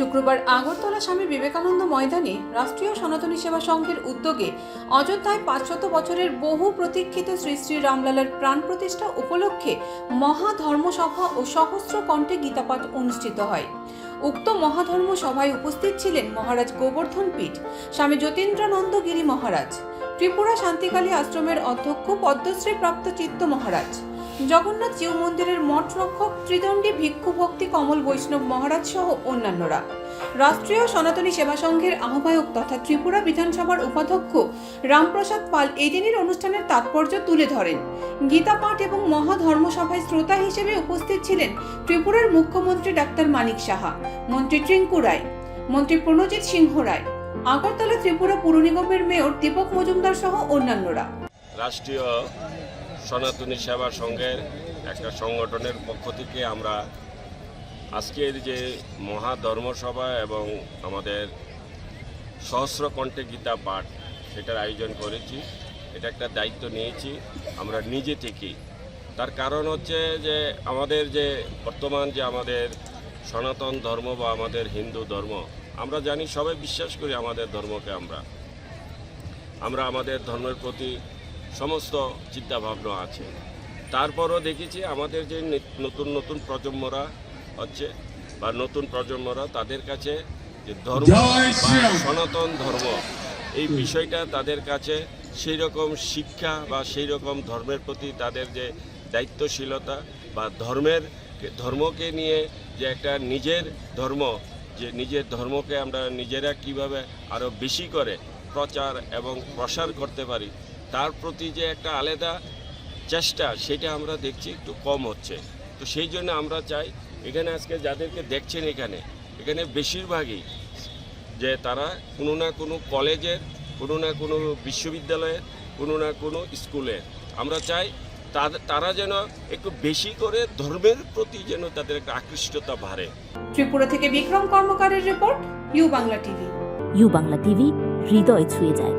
রোববার আগরতলা স্বামী বিবেকানন্দ ময়দানে রাষ্ট্রীয় সনাতনী সেবা সংঘের উদ্যোগে অযোধ্যায় পাঁচশত বছরের বহু প্রতীক্ষিত শ্রী শ্রী রামলালার প্রাণ প্রতিষ্ঠা উপলক্ষে মহাধর্মসভা ও সহস্র কণ্ঠে গীতাপাঠ অনুষ্ঠিত হয়। উক্ত মহাধর্ম সভায় উপস্থিত ছিলেন মহারাজ গোবর্ধন পীঠ, স্বামী যতীন্দ্রানন্দ গিরি মহারাজ, ত্রিপুরা শান্তিকালী আশ্রমের অধ্যক্ষ পদ্মশ্রী প্রাপ্ত চিত্ত মহারাজ। জগন্নাথ জিউ মন্দিরের মঠ রক্ষক ত্রিদণ্ডী ভিক্ষু ভক্তি কমল বৈষ্ণব মহারাজ সহ অন্যান্যরা। রাষ্ট্রীয় সনাতনী সেবা সংঘের আহ্বায়ক তথা ত্রিপুরা বিধানসভার উপাধ্যক্ষ রামপ্রসাদ পাল এই দিনের অনুষ্ঠানের তাৎপর্য তুলে ধরেন। গীতা পাঠ এবং মহাধর্মসভায় শ্রোতা হিসেবে উপস্থিত ছিলেন ত্রিপুরার মুখ্যমন্ত্রী ডাক্তার মানিক সাহা, মন্ত্রী ট্রিঙ্কু রায়, মন্ত্রী প্রণজিৎ সিংহ রায়, আগরতলা ত্রিপুরা পুর নিগমের মেয়র দীপক মজুমদার সহ অন্যান্যরা। রাষ্ট্রীয় সনাতনী সেবা সংঘের একটা সংগঠনের পক্ষ থেকে আমরা আজকের যে মহা ধর্মসভা এবং আমাদের সহস্র কণ্ঠে গীতা পাঠ সেটার আয়োজন করেছি, এটা একটা দায়িত্ব নিয়েছি আমরা নিজে থেকেই তার কারণ হচ্ছে যে আমাদের যে বর্তমান যে আমাদের সনাতন ধর্ম বা আমাদের হিন্দু ধর্ম, আমরা জানি সবাই বিশ্বাস করি আমাদের ধর্মকে আমরা। আমরা আমাদের ধর্মের প্রতি সমস্ত চিন্তাভাবনা আছে তারপরও দেখেছি আমাদের যে নতুন নতুন প্রজন্মরা হচ্ছে বা নতুন প্রজন্মরা তাদের কাছে যে ধর্ম। সনাতন ধর্ম এই বিষয়টা তাদের কাছে সেই রকম শিক্ষা বা সেই রকম ধর্মের প্রতি তাদের যে দায়িত্বশীলতা বা ধর্মের ধর্মকে নিয়ে যে একটা নিজের ধর্ম যে নিজের ধর্মকে আমরা নিজেরা কীভাবে আরও বেশি করে প্রচার এবং প্রসার করতে পারি তার প্রতি যে একটা আলাদা চেষ্টা সেটা আমরা দেখছি একটু কম হচ্ছে। তো সেই জন্য আমরা চাই এখানে আজকে যাদেরকে দেখছেন এখানে এখানে বেশিরভাগই যে তারা কোনো না কোনো কলেজের কোনো না কোনো বিশ্ববিদ্যালয়ের কোনো না কোনো স্কুলের। আমরা চাই তারা যেন একটু বেশি করে ধর্মের প্রতি যেন তাদের একটা আকৃষ্টতা বাড়ে। ত্রিপুরা থেকে Bikram কর্মকারের report U Bangla TV. U Bangla TV হৃদয় ছুঁয়ে যায়।